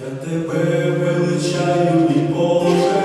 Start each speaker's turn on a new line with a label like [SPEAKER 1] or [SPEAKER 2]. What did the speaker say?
[SPEAKER 1] Я тебе величаю, мій Боже,